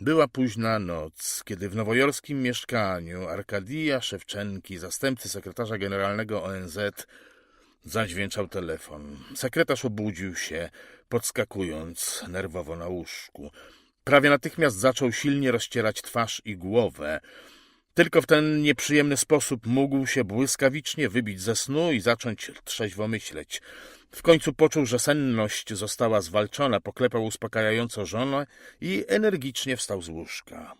Była późna noc, kiedy w nowojorskim mieszkaniu Arkadija Szewczenki, zastępcy sekretarza generalnego ONZ, zadźwięczał telefon. Sekretarz obudził się, podskakując nerwowo na łóżku. Prawie natychmiast zaczął silnie rozcierać twarz i głowę. Tylko w ten nieprzyjemny sposób mógł się błyskawicznie wybić ze snu i zacząć trzeźwo myśleć. W końcu poczuł, że senność została zwalczona, poklepał uspokajająco żonę i energicznie wstał z łóżka.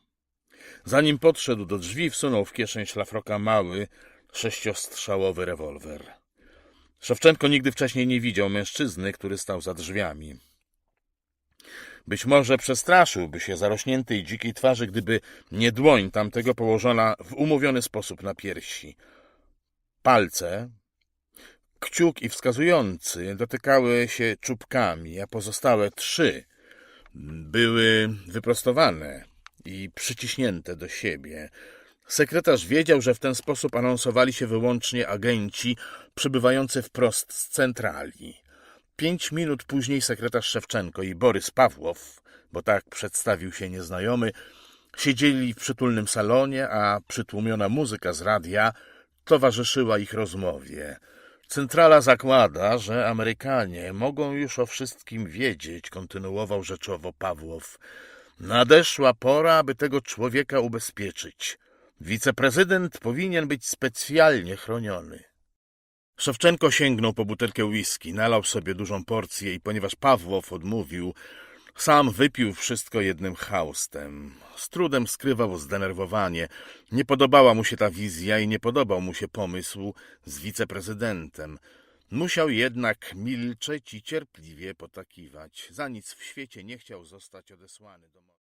Zanim podszedł do drzwi, wsunął w kieszeń szlafroka mały, sześciostrzałowy rewolwer. Szewczenko nigdy wcześniej nie widział mężczyzny, który stał za drzwiami. Być może przestraszyłby się zarośniętej dzikiej twarzy, gdyby nie dłoń tamtego położona w umówiony sposób na piersi. Palce, kciuk i wskazujący dotykały się czubkami, a pozostałe trzy były wyprostowane i przyciśnięte do siebie. Sekretarz wiedział, że w ten sposób anonsowali się wyłącznie agenci przybywający wprost z centrali. Pięć minut później sekretarz Szewczenko i Borys Pawłow, bo tak przedstawił się nieznajomy, siedzieli w przytulnym salonie, a przytłumiona muzyka z radia towarzyszyła ich rozmowie. Centrala zakłada, że Amerykanie mogą już o wszystkim wiedzieć, kontynuował rzeczowo Pawłow. Nadeszła pora, aby tego człowieka ubezpieczyć. Wiceprezydent powinien być specjalnie chroniony. Szewczenko sięgnął po butelkę whisky, nalał sobie dużą porcję i ponieważ Pawłow odmówił, sam wypił wszystko jednym haustem. Z trudem skrywał zdenerwowanie. Nie podobała mu się ta wizja i nie podobał mu się pomysł z wiceprezydentem. Musiał jednak milczeć i cierpliwie potakiwać. Za nic w świecie nie chciał zostać odesłany do.